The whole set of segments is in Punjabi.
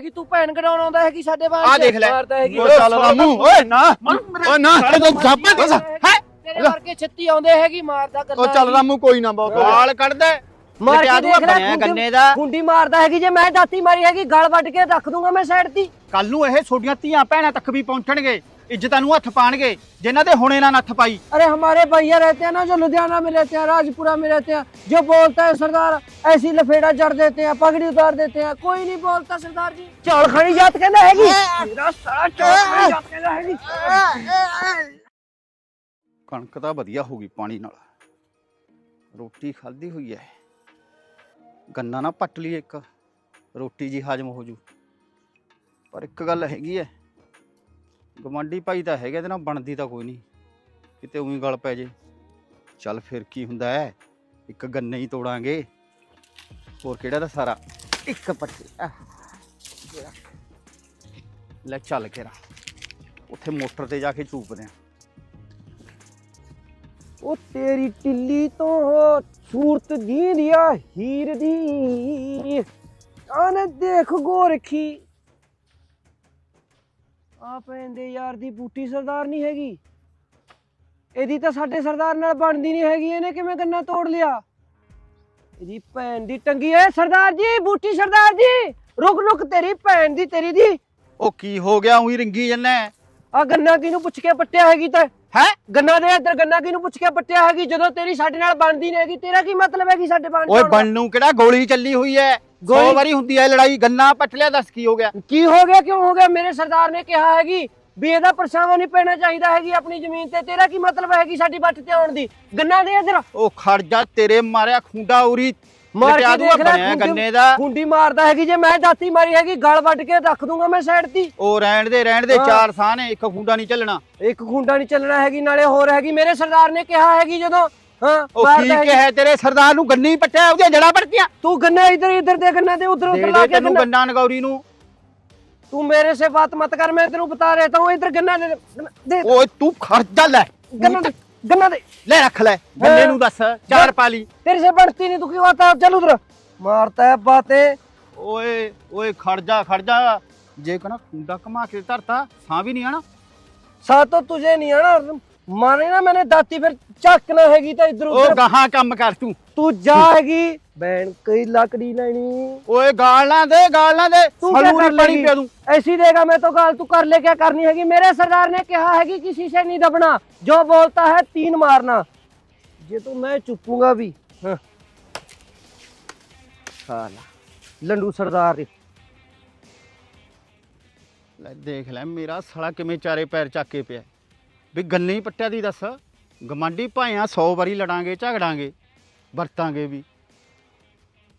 ਕਿ ਤੂੰ ਭੈਣ ਕਢਾਉਣ ਆਉਂਦਾ ਹੈ ਕਿ ਸਾਡੇ ਬਾਹਰ ਆ ਦੇਖ ਲੈ। ਮਾਰਦਾ ਹੈ ਕਿ ਓਏ ਚੱਲ ਰਾਮੂ ਓਏ। ਨਾ। ਓਏ ਨਾ। ਤੂੰ ਸਾਬੇ ਦੱਸ ਹੈ। ਤੇਰੇ ਵਰਗੇ ਛੱਤੀ ਆਉਂਦੇ ਹੈਗੀ ਮਾਰਦਾ ਗੱਲਾਂ ਉਹ ਚੱਲ ਰਾਮੂ ਕੋਈ ਨਾ ਬਹੁਤ ਗਾਲ ਕੱਢਦਾ ਮਾਰ ਕੇ ਦੇਖ ਲੈ ਬਣਿਆ ਗੰਨੇ ਦਾ। ਗੁੰਡੀ ਮਾਰਦਾ ਹੈਗੀ ਜੇ ਮੈਂ ਦਾਤੀ ਮਾਰੀ ਹੈਗੀ ਗਲ ਵੱਢ ਕੇ ਰੱਖ ਦੂੰਗਾ ਮੈਂ ਸਾਈਡ ਦੀ ਕੱਲ ਨੂੰ ਇਹ ਛੋਡੀਆਂ ਧੀਆਂ ਭੈਣਾਂ ਤੱਕ ਵੀ ਪਹੁੰਚਣਗੇ। ਇੱਜ਼ਤਾਂ ਨੂੰ ਹੱਥ ਪਾਣਗੇ ਜਿਨ੍ਹਾਂ ਦੇ ਹੁਣੇ ਨਾ ਨੱਥ ਪਾਈ अरे हमारे भैया रहते हैं ना जो लुधियाना में रहते हैं राजपुरा में रहते हैं जो बोलता है सरदार ऐसी लफेड़ा जड़ देते हैं पगड़ी उतार देते हैं कोई नहीं बोलता सरदार जी चौड़ खड़ी जात कहना हैगी मेरा सारा चौड़ खड़ी जात कहना हैगी ਕਣਕ ਤਾਂ ਵਧੀਆ ਹੋ ਗਈ ਪਾਣੀ ਨਾਲ ਰੋਟੀ ਖਾਧੀ ਹੋਈ ਐ ਗੰਨਾ ਨਾ ਪੱਟ ਲਈ ਇੱਕ ਰੋਟੀ ਜੀ ਹਾਜ਼ਮ ਹੋ ਜੂ ਪਰ ਇੱਕ ਗੱਲ ਹੈਗੀ ਐ ਗਵਾਂਢੀ ਭਾਈ ਤਾਂ ਹੈਗਾ ਤੇ ਨਾ ਬਣਦੀ ਤਾਂ ਕੋਈ ਨਹੀਂ। ਕਿਤੇ ਉਹੀ ਗੱਲ ਪੈ ਜੇ। ਚੱਲ ਫਿਰ ਕੀ ਹੁੰਦਾ ਹੈ ਇੱਕ ਗੰਨੇ ਹੀ ਤੋੜਾਂਗੇ। ਹੋਰ ਕਿਹੜਾ ਦਾ ਸਾਰਾ? ਇੱਕ ਪੱਟੀ। ਆਹ, ਇਹ ਲੈ ਚੱਲ ਕੇ ਉੱਥੇ ਮੋਟਰ ਤੇ ਜਾ ਕੇ ਚੂਪਦੇ ਆਂ। ਉਹ ਤੇਰੀ ਟਿੱਲੀ ਤੋਂ ਸੂਰਤ ਜੀਂਦਿਆ ਹੀਰ ਦੀ। ਆਨੇ ਦੇਖ ਗੋਰਖੀ। ਆ ਪੈਂਦੇ ਯਾਰ ਦੀ ਬੂਟੀ ਸਰਦਾਰ ਨਹੀਂ ਹੈਗੀ। ਇਹਦੀ ਤਾਂ ਸਾਡੇ ਸਰਦਾਰ ਨਾਲ ਬਣਦੀ ਨਹੀਂ ਹੈਗੀ ਇਹਨੇ ਕਿਵੇਂ ਗੰਨਾ ਤੋੜ ਲਿਆ? ਇਹਦੀ ਭੈਣ ਦੀ ਟੰਗੀ ਏ ਸਰਦਾਰ ਜੀ ਬੂਟੀ ਸਰਦਾਰ ਜੀ। ਰੁਕ ਰੁਕ ਤੇਰੀ ਭੈਣ ਦੀ ਤੇਰੀ ਦੀ। ਉਹ ਕੀ ਹੋ ਗਿਆ ਉਹੀ ਰਿੰਗੀ ਜੰਨਾ ਆ ਗੰਨਾ ਕਿਹਨੂੰ ਪੁੱਛ ਕੇ ਪੱਟਿਆ ਹੈਗੀ ਤਾਂ? ਹੈ? ਗੰਨਾ ਦੇ ਇੱਧਰ ਗੰਨਾ ਕਿਹਨੂੰ ਪੁੱਛ ਕੇ ਪੱਟਿਆ ਹੈਗੀ? ਜਦੋਂ ਤੇਰੀ ਸਾਡੇ ਨਾਲ ਬਣਦੀ ਨਹੀਂ ਹੈਗੀ ਤੇਰਾ ਕੀ ਮਤਲਬ ਹੈਗੀ ਸਾਡੇ ਬਣ ਓਏ ਬਣ ਨੂੰ ਕਿਹੜਾ ਗੋਲੀ ਚੱਲੀ ਹੋਈ ਐ ਗੋਲੀ- 100 ਵਾਰੀ ਹੁੰਦੀ ਐ ਲੜਾਈ ਗੰਨਾ ਪੱਟ ਲਿਆ ਦੱਸ ਕੀ ਹੋ ਗਿਆ? ਕੀ ਹੋ ਗਿਆ ਕਿਉਂ ਹੋ ਗਿਆ? ਮੇਰੇ ਸਰਦਾਰ ਨੇ ਕਿਹਾ ਹੈਗੀ ਵੀ ਇਹਦਾ ਪਰਛਾਵਾਂ ਨਹੀਂ ਪੈਣਾ ਚਾਹੀਦਾ ਹੈਗੀ ਆਪਣੀ ਜ਼ਮੀਨ ਤੇ। ਤੇਰਾ ਕੀ ਮਤਲਬ ਹੈਗੀ ਸਾਡੀ ਵੱਟ ਤੇ ਆਉਣ ਦੀ? ਗੰਨਾ ਦੇ ਇੱਧਰ। ਉਹ ਖੜ ਜਾ ਤੇਰੇ ਮਾਰਿਆ ਖੁੰਡਾ ਉਰੀ। ਮਾਰ ਕੇ ਦੇਖ ਲੈ ਗੰਨੇ ਦਾ। ਗੁੰਡੀ ਮਾਰਦਾ ਹੈਗੀ ਜੇ ਮੈਂ ਦਾਤੀ ਮਾਰੀ ਹੈਗੀ ਗਲ ਵੱਢ ਕੇ ਰੱਖ ਦੂੰਗਾ ਮੈਂ ਸਾਈਡ ਦੀ ਉਹ ਰਹਿਣ ਦੇ ਰਹਿਣ ਦੇ ਹਾਂ। ਚਾਰ ਸਾਹ ਨੇ ਇੱਕ ਖੁੰਡਾ ਨਹੀਂ ਚੱਲਣਾ। ਇੱਕ ਖੁੰਡਾ ਨਹੀਂ ਚੱਲਣਾ ਹੈਗੀ ਨਾਲੇ ਹੋਰ ਹੈਗੀ। ਮੇਰੇ ਸਰਦਾਰ ਨੇ ਕਿਹਾ ਹੈਗੀ ਜਦੋਂ ਹਾਂ ਉਹ ਮਾਰਦਾ ਕੀ ਹੈਗੀ। ਕਹੇ ਤੇਰੇ ਸਰਦਾਰ ਨੂੰ ਗੰਨੀ ਪੱਟਿਆ ਉਹਦੀਆਂ ਜੜਾਂ ਪੜਤੀਆਂ ਤੂੰ ਗੰਨਾ ਇੱਧਰ ਇੱਧਰ ਦੇ ਗੰਨਾ ਤੇ ਉਧਰ ਦੇ ਉਧਰ ਲਾ ਦੇ ਕੇ ਤੈਨੂੰ ਗੰਨਾ ਗੰਨਾ ਨਗੌਰੀ ਨੂੰ तू मेरे से बात मत कर मैं तेरे को बता रहता हूँ इधर गन्ना दे दे ਓਏ ਤੂੰ ਖਰਚਾ ਲੈ गन्ना दे गन्ना दे ਲੈ ਰੱਖ ਲੈ ਗੰਨੇ ਨੂੰ ਦੱਸ ਚਾਰ ਪਾਲੀ तेरे से बढ़ती नहीं तू क्यों आता है? चल उधर मारता है बातें ਓਏ ਓਏ ਖੜ ਜਾ ਖੜ ਜਾ ਜੇ ਕਹਣਾ ਖੁੰਡਾ ਘਮਾ ਕੇ ਧਰਤਾ ਸਾਹ ਵੀ ਨਹੀਂ ਆਣਾ साथ तो तुझे नहीं है ना माने ना मैंने दाती फिर चकना हैगी तो इधर ਉਹ उधर ਗਾਹਾਂ ਕੰਮ ਕਰ ਤੂੰ तू जाएगी बहन कई लकड़ी लेनी ਓਏ ਗਾਲ ਨਾ ਦੇ ਗਾਲ ਨਾ ਦੇ तू क्या ਸਾਨੂੰ कर ਨੀ ਪਾਣੀ लेगी ਪਿਆ ਦੂੰ ऐसी देगा मैं तो गाल तू कर ले क्या करनी हैगी मेरे सरदार ने कहा है कि किसी से नहीं दबना जो बोलता है तीन मारना ये तो मैं चुपूंगा भी हाँ। साला लंडू सरदार ਲੈ ਦੇਖ ਲੈ ਮੇਰਾ ਸਾਲਾ ਕਿਵੇਂ ਚਾਰੇ ਪੈਰ ਚੱਕ ਕੇ ਪਿਆ ਵੀ ਗੰਨੇ ਹੀ ਪੱਟਿਆ ਦੀ ਦੱਸ। ਗਮਾਂਡੀ ਭਾਇਆਂ 100 ਵਾਰੀ ਲੜਾਂਗੇ, ਝਗੜਾਂਗੇ, ਵਰਤਾਂਗੇ ਵੀ।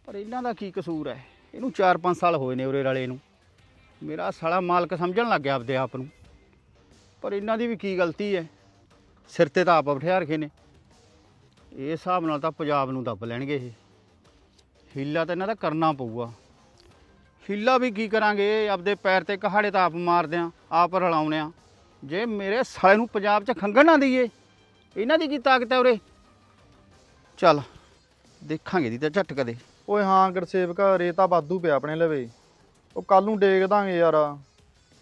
ਪਰ ਇਹਨਾਂ ਦਾ ਕੀ ਕਸੂਰ ਹੈ? ਇਹਨੂੰ 4-5 ਸਾਲ ਹੋਏ ਨੇ ਉਰੇ ਰਲੇ ਨੂੰ। ਮੇਰਾ ਸਾਲਾ ਮਾਲਕ ਸਮਝਣ ਲੱਗ ਗਿਆ ਆਪਦੇ ਆਪ ਨੂੰ। ਪਰ ਇਹਨਾਂ ਦੀ ਵੀ ਕੀ ਗਲਤੀ ਹੈ? ਸਿਰ ਤੇ ਤਾਂ ਆਪ ਬਿਠਾ ਰਖੇ ਨੇ। ਇਹ ਹਿਸਾਬ ਨਾਲ ਤਾਂ ਪੰਜਾਬ ਨੂੰ ਦੱਬ ਲੈਣਗੇ ਇਹ। ਹੀਲਾ ਤਾਂ ਇਹਨਾਂ ਦਾ ਕਰਨਾ ਪਊਗਾ। ਹੀਲਾ ਵੀ ਕੀ ਕਰਾਂਗੇ? ਆਪਦੇ ਪੈਰ ਤੇ ਕਹਾੜੇ ਤਾਂ ਆਪ ਮਾਰਦੇ ਆ, ਆਪ ਰਲਾਉਣੇ ਆ। ਜੇ ਮੇਰੇ ਸਾਲੇ ਨੂੰ ਪੰਜਾਬ 'ਚ ਖੰਗਣ ਨਾ ਦਈਏ ਇਹਨਾਂ ਦੀ ਕੀ ਤਾਕਤ ਹੈ ਉਰੇ? ਚੱਲ ਦੇਖਾਂਗੇ ਦੀ ਤਾਂ ਝਟ ਕਦੇ ਓਏ ਹਾਂ ਗੁਰਸੇਵਕ ਰੇਤਾ ਵਾਧੂ ਪਿਆ ਆਪਣੇ ਲਵੇ। ਉਹ ਕੱਲ ਨੂੰ ਡੇਗ ਦਾਂਗੇ ਯਾਰ।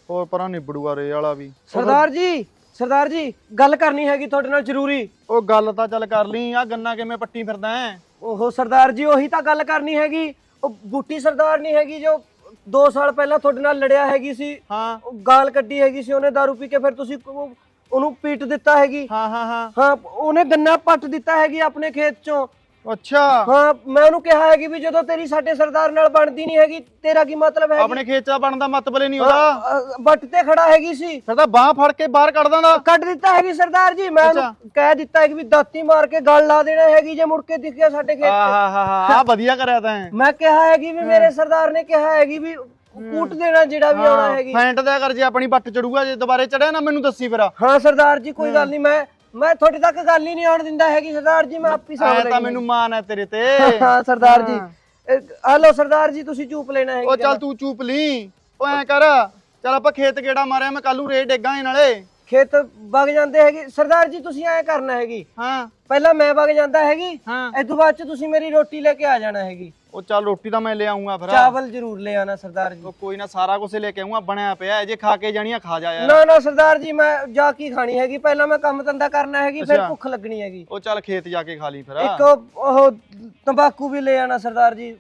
ਹੋਰ ਪਰਾਂ ਨਿਬੜੂਗਾ ਰੇ ਵਾਲਾ ਵੀ। ਸਰਦਾਰ ਜੀ ਸਰਦਾਰ ਜੀ ਗੱਲ ਕਰਨੀ ਹੈਗੀ ਤੁਹਾਡੇ ਨਾਲ ਜ਼ਰੂਰੀ। ਉਹ ਗੱਲ ਤਾਂ ਚੱਲ ਕਰ ਲਈ ਆ ਗੰਨਾ ਕਿਵੇਂ ਪੱਟੀ ਫਿਰਦਾ ਹੈ? ਓਹੋ ਸਰਦਾਰ ਜੀ ਉਹੀ ਤਾਂ ਗੱਲ ਕਰਨੀ ਹੈਗੀ। ਉਹ ਬੂਟੀ ਸਰਦਾਰ ਨਹੀਂ ਹੈਗੀ ਜੋ 2 ਸਾਲ ਪਹਿਲਾਂ ਤੁਹਾਡੇ ਨਾਲ ਲੜਿਆ ਹੈਗੀ ਸੀ। ਹਾਂ। ਉਹ ਗਾਲ ਕੱਢੀ ਹੈਗੀ ਸੀ ਉਹਨੇ दारू ਪੀ ਕੇ ਫਿਰ ਤੁਸੀਂ ਉਹ- ਉਹਨੂੰ ਪੀਟ ਦਿੱਤਾ ਹੈਗੀ। ਹਾਂ ਹਾਂ ਹਾਂ। ਹਾਂ ਉਹਨੇ ਗੰਨਾ ਪੱਟ ਦਿੱਤਾ ਹੈਗੀ ਆਪਣੇ ਖੇਤ ਚੋਂ। ਅੱਛਾ। ਹਾਂ ਮੈਂ ਉਹਨੂੰ ਕਿਹਾ ਹੈਗੀ ਵੀ ਜਦੋਂ ਤੇਰੀ ਸਾਡੇ ਸਰਦਾਰ ਨਾਲ ਬਣਦੀ ਨਹੀਂ ਹੈਗੀ ਤੇਰਾ ਕੀ ਮਤਲਬ ਹੈ ਆਪਣੇ ਖੇਤ ਚ ਬਣਦਾ ਮਤਬਲੇ ਨਹੀਂ ਉਹਦਾ। ਬੱਟ ਤੇ ਖੜਾ ਹੈਗੀ ਸੀ। ਫਿਰ ਤਾਂ ਬਾਹ ਫੜ ਕੇ ਬਾਹਰ ਕੱਢ ਦਾਂਦਾ। ਕੱਢ ਦਿੱਤਾ ਹੈਗੀ ਸਰਦਾਰ ਜੀ। ਮੈਂ ਉਹਨੂੰ ਕਹਿ ਦਿੱਤਾ ਹੈ ਕਿ ਵੀ ਦਾਤੀ ਮਾਰ ਕੇ ਗਲ ਲਾ ਦੇਣਾ ਹੈਗੀ ਜੇ ਮੁੜ ਕੇ ਦਿਖ ਗਿਆ ਸਾਡੇ ਖੇਤ 'ਚ ਆਹ ਹਾ ਹਾ ਆ ਵਧੀਆ ਕਰਿਆ ਤੈਂ। ਮੈਂ ਕਿਹਾ ਹੈਗੀ ਵੀ ਮੇਰੇ ਸਰਦਾਰ ਨੇ ਕਿਹਾ ਹੈਗੀ ਵੀ ਕੂਟ ਦੇਣਾ ਜਿਹੜਾ ਵੀ ਆਉਣਾ ਹੈਗੀ। ਫੈਂਟ ਦਿਆ ਕਰ ਜੇ ਆਪਣੀ ਬੱਟ ਚੜੂਗਾ ਜੇ ਦੁਬਾਰੇ ਚੜਿਆ ਨਾ ਮੈਨੂੰ ਦੱਸੀ ਫਿਰ। ਹਾਂ ਸਰਦਾਰ ਜੀ ਕੋਈ ਗੱਲ ਨਹੀਂ ਮੈਂ ਮੈਂ ਤੁਹਾਡੇ ਤੱਕ ਗੱਲ ਹੀ ਨਹੀਂ ਆਉਣ ਦਿੰਦਾ ਹੈਗੀ ਸਰਦਾਰ ਜੀ ਮੈਂ ਆਪ ਹੀ ਸਾਂਭ ਐ ਲੈਣੀ ਤਾਂ ਮੈਨੂੰ ਮਾਨ ਹੈ ਤੇਰੇ ਤੇ। ਹਾਂ ਸਰਦਾਰ ਜੀ। ਹਲੋ ਸਰਦਾਰ ਜੀ ਤੁਸੀਂ ਚੂਪ ਲੈਣਾ ਹੈ ਉਹ ਚੱਲ ਤੂੰ ਚੂਪ ਲਈ ਉਹ ਐ ਕਰ। ਚੱਲ ਆਪਾਂ ਖੇਤ ਗੇੜਾ ਮਾਰਿਆ ਮੈਂ ਕੱਲੂ ਰੇ ਡੇਗਾਂਗੇ ਨਾਲੇ। ਖੇਤ ਵਗ ਜਾਂਦੇ ਹੈਗੇ। ਸਰਦਾਰ ਜੀ ਤੁਸੀਂ ਐਂ ਕਰਨਾ ਹੈਗੀ। ਹਾਂ। ਪਹਿਲਾਂ ਮੈਂ ਵਗ ਜਾਂਦਾ ਹੈਗੀ। ਹਾਂ। ਇਸ ਤੋਂ ਬਾਅਦ ਚ ਤੁਸੀਂ ਮੇਰੀ ਰੋਟੀ ਲੈ ਕੇ ਆ ਜਾਣਾ ਹੈਗੀ। ਉਹ ਚੱਲ ਰੋਟੀ ਤਾਂ ਮੈਂ ਲੈ ਆਉਂਗਾ ਫਿਰ। ਚਾਵਲ ਜ਼ਰੂਰ ਲੈ ਆਣਾ ਸਰਦਾਰ ਜੀ। ਉਹ ਕੋਈ ਨਾ ਸਾਰਾ ਕੁਝ ਲੈ ਕੇ ਆਉਂਗਾ ਬਣਿਆ ਪਿਆ ਜੇ ਖਾ ਕੇ ਜਾਣੀਆਂ ਖਾ ਜਾ ਯਾਰ। ਨਾ ਨਾ ਸਰਦਾਰ ਜੀ ਮੈਂ ਜਾ ਕੀ ਖਾਣੀ ਹੈਗੀ। ਪਹਿਲਾਂ ਮੈਂ ਕੰਮ ਧੰਦਾ ਕਰਨਾ ਹੈਗੀ ਫਿਰ ਅੱਛਾ। ਭੁੱਖ ਲੱਗਣੀ ਹੈਗੀ। ਉਹ ਚੱਲ ਖੇਤ ਜਾ ਕੇ ਖਾ ਲਈ ਫਿਰ। ਇੱਕ ਉਹ ਉਹ ਤੰਬਾਕੂ ਵੀ ਲੈ ਆਣਾ ਸਰਦਾਰ ਜੀ।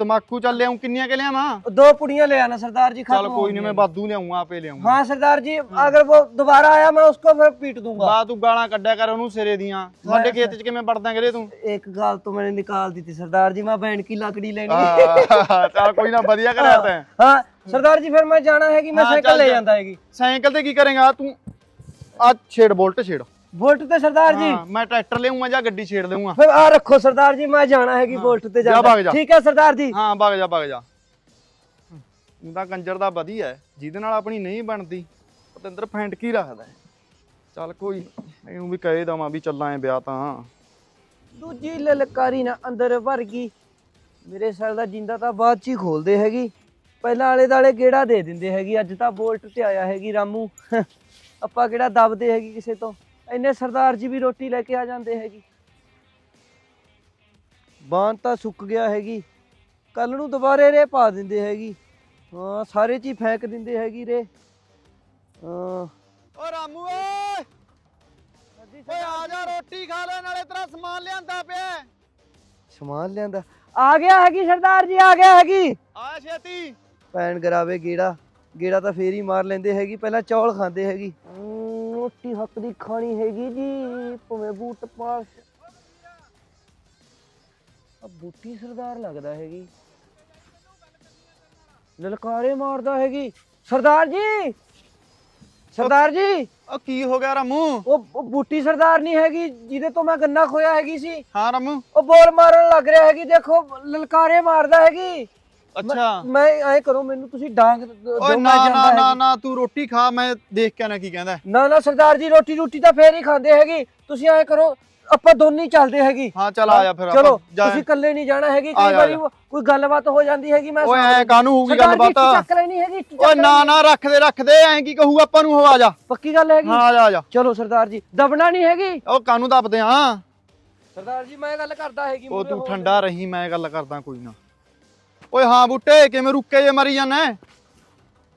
ਤਮਾਕੂ ਚੱਲ ਲਿਆਉਂ ਕਿੰਨੀਆਂ ਕਿ ਲਿਆਵਾਂ ਦੋ ਪੁੜੀਆਂ ले आना सरदार जी ਚੱਲ खत्म ਕੋਈ हो ਨਹੀਂ गई। ਮੈਂ ਬਾਦੂ ਲਿਆਉਂਗਾ ਆਪੇ ਲਿਆਉਂਗਾ हाँ सरदार जी अगर वो दोबारा आया मैं उसको फिर पीट दूंगा ਬਾ ਤੂੰ ਗਾਲਾਂ ਕੱਢਿਆ ਕਰ ਉਹਨੂੰ ਸਿਰੇ ਦੀਆਂ ਸਾਡੇ ਖੇਤ 'ਚ ਕਿਵੇਂ ਵੜਦਾ ਕਰੇ ਤੂੰ एक गाल तो मैंने निकाल दी थी सरदार जी मैं बैंड की लकड़ी लेनी है। ਆਹ, ਚੱਲ ਕੋਈ ਨਾ ਵਧੀਆ ਕਰਿਆ ਤੈਂ हाँ सरदार जी फिर मैं जाना है कि मैं हाँ, साइकिल चल, ले चल। जाता है ਸਾਈਕਲ ਤੇ ਕੀ ਕਰੇਗਾ ਤੂੰ ਆ ਛੇੜ ਬੋਲਟ ਛੇੜ ਵੋਲਟ ਤੇ ਸਰਦਾਰ ਜੀ। ਮੈਂ ਟਰੈਕਟਰ ਲਿਆਉਂਗਾ ਜਾਂ ਗੱਡੀ ਛੇੜ ਲਿਆਉਂਗਾ ਫਿਰ ਆ ਰੱਖੋ ਸਰਦਾਰ ਜੀ ਮੈਂ ਜਾਣਾ ਹੈਗੀ ਵੋਲਟ ਤੇ ਜਾ ਭਾਗ ਜਾ। ਠੀਕ ਹੈ ਸਰਦਾਰ ਜੀ। ਹਾਂ ਭਗ ਜਾ ਭਗ ਜਾ। ਉਹਦਾ ਕੰਜਰ ਦਾ ਵਧੀਆ ਹੈ, ਜਿਹਦੇ ਨਾਲ ਆਪਣੀ ਨਹੀਂ ਬਣਦੀ ਪਤੰਦਰ ਫੈਂਟ ਕੀ ਰੱਖਦਾ ਹੈ। ਚੱਲ ਕੋਈ ਨਾ, ਵੀ ਕਹੇ ਦਵਾਂ ਵੀ ਚੱਲਾਂ ਐ ਵਿਆਹ ਤਾਂ। ਦੂਜੀ ਲਲਕਾਰੀ ਨਾ ਅੰਦਰ ਵਰ ਗਈ ਮੇਰੇ ਸਿਰ ਦਾ ਜਿੰਦਾ ਤਾਂ ਬਾਅਦ ਚ ਹੀ ਖੋਲਦੇ ਹੈਗੀ। ਪਹਿਲਾਂ ਆਲੇ ਦਾਲੇ ਗੇੜਾ ਦੇ ਦਿੰਦੇ ਹੈਗੀ ਅੱਜ ਤਾਂ ਬੋਲਟ ਤੇ ਆਇਆ ਹੈਗੀ ਰਾਮੂ। ਆਪਾਂ ਕਿਹੜਾ ਦਬਦੇ ਹੈਗੀ ਕਿਸੇ ਤੋਂ? ਇੰਨੇ ਸਰਦਾਰ ਜੀ ਵੀ ਰੋਟੀ ਲੈ ਕੇ ਆ ਜਾਂਦੇ ਹੈਗੀ। ਬਾਂਹ ਤਾਂ ਸੁੱਕ ਗਿਆ ਹੈਗੀ। ਕੱਲ ਨੂੰ ਦੁਬਾਰੇ ਰੇ ਪਾ ਦਿੰਦੇ ਹੈਗੀ। ਹਾਂ ਸਾਰੇ ਚ ਹੀ ਫੈਂਕ ਦਿੰਦੇ ਹੈਗੀ ਰੇ। ਹਾਂ। ਓ ਰਾਮੂ ਓਏ! ਓਏ ਆ ਜਾ ਰੋਟੀ ਖਾ ਲੈ ਨਾਲੇ ਤੇਰਾ ਸਮਾਨ ਲਿਆਂਦਾ ਪਿਆ ਹੈ। ਸਮਾਨ ਲਿਆਂਦਾ? ਆ ਗਿਆ ਹੈਗੀ ਸਰਦਾਰ ਜੀ ਆ ਗਿਆ ਹੈਗੀ। ਆ ਛੇਤੀ। ਭੈਣ ਗਰਾਵੇ ਗੇੜਾ। ਗੇੜਾ ਤਾਂ ਫੇਰ ਹੀ ਮਾਰ ਲੈਂਦੇ ਹੈਗੀ ਪਹਿਲਾਂ ਚੌਲ ਖਾਂਦੇ ਹੈਗੀ। ਰੋਟੀ ਹੱਕ ਦੀ ਖਾਣੀ ਹੈਗੀ ਜੀ ਭਵੇਂ ਬੂਟ ਪਾਸ। ਆ ਬੂਟੀ ਸਰਦਾਰ ਲੱਗਦਾ ਹੈਗੀ। ਲਲਕਾਰੇ ਮਾਰਦਾ ਹੈਗੀ। ਸਰਦਾਰ ਜੀ! ਸਰਦਾਰ ਜੀ! ਓ ਕੀ ਹੋ ਗਿਆ ਰਾਮੂ? ਉਹ ਉਹ ਬੂਟੀ ਸਰਦਾਰ ਨਹੀਂ ਹੈਗੀ ਜਿਹਦੇ ਤੋਂ ਮੈਂ ਗੰਨਾ ਖੋਇਆ ਹੈਗੀ ਸੀ। ਹਾਂ ਰਾਮੂ। ਉਹ ਬੋਲ ਮਾਰਨ ਲੱਗ ਰਿਹਾ ਹੈਗੀ ਦੇਖੋ ਲਲਕਾਰੇ ਮਾਰਦਾ ਹੈਗੀ। ਅੱਛਾ ਮੈਂ ਐ ਕਰੋ ਮੈਨੂੰ ਤੁਸੀਂ ਡਾਂਗ ਦ- ਦਿਓ, ਓਏ ਮੈਂ ਨਾ ਜਾਂਦਾ ਨਾ ਨਾ ਹੈਗੀ। ਨਾ ਤੂੰ ਰੋਟੀ ਖਾ ਮੈਂ ਦੇਖ ਕੇ ਨਾ ਕੀ ਕਹਿੰਦਾ ਹੈ। ਨਾ ਨਾ ਸਰਦਾਰ ਜੀ ਰੋਟੀ ਰੋਟੀ ਤਾਂ ਫੇਰ ਹੀ ਖਾਂਦੇ ਹੈਗੀ ਤੁਸੀਂ ਐ ਕਰੋ ਆਪਾਂ ਦੋਨੇ ਹੀ ਚੱਲਦੇ ਹੈਗੀ ਹਾਂ ਚੱਲ ਆ ਜਾ ਫਿਰ ਚਲੋ ਆਪਾਂ ਜਾ ਤੁਸੀਂ ਇਕੱਲੇ ਨਹੀਂ ਜਾਣਾ ਹੈਗੀ ਆ ਕਈ ਜਾ, ਵਾਰੀ ਆ ਜਾ। ਕੋਈ ਗੱਲਬਾਤ ਹੋ ਜਾਂਦੀ ਹੈਗੀ ਮੈਂ ਓਏ ਐ। ਕਾਹਨੂੰ ਹੋਊਗੀ ਸਰਦਾਰ ਜੀ, ਗੱਲਬਾਤ ਇੱਟ ਚੱਕ ਲੈਣੀ ਹੈਗੀ ਇੱਟ ਚੱਕ ਓਏ ਨਾ ਲੈਣੀ। ਨਾ ਰੱਖ ਦੇ ਰੱਖ ਦੇ ਐਂ ਕੀ ਕਹੂ ਆਪਾਂ ਨੂੰ ਆ ਜਾ ਪੱਕੀ ਗੱਲ ਹੈਗੀ ਹਾਂ ਆ ਜਾ ਆ ਜਾ ਚਲੋ ਸਰਦਾਰ ਜੀ ਦਬਣਾ ਨਹੀਂ ਹੈਗੀ ਉਹ ਕਾਨੂੰ ਦੱਬਦੇ ਆ ਸਰਦਾਰ ਜੀ ਮੈਂ ਗੱਲ ਕਰਦਾ ਹੈਗੀ ਉਹ ਤੂੰ ਠੰਡਾ ਰਹੀ ਮੈਂ ਗੱਲ ਕਰਦਾ ਕੋਈ ਨਾ ਓਏ ਹਾਂ ਬੁੱਟੇ ਕਿਵੇਂ ਰੁੱਕੇ ਜੇ ਮਰੀ ਜਾਣਾ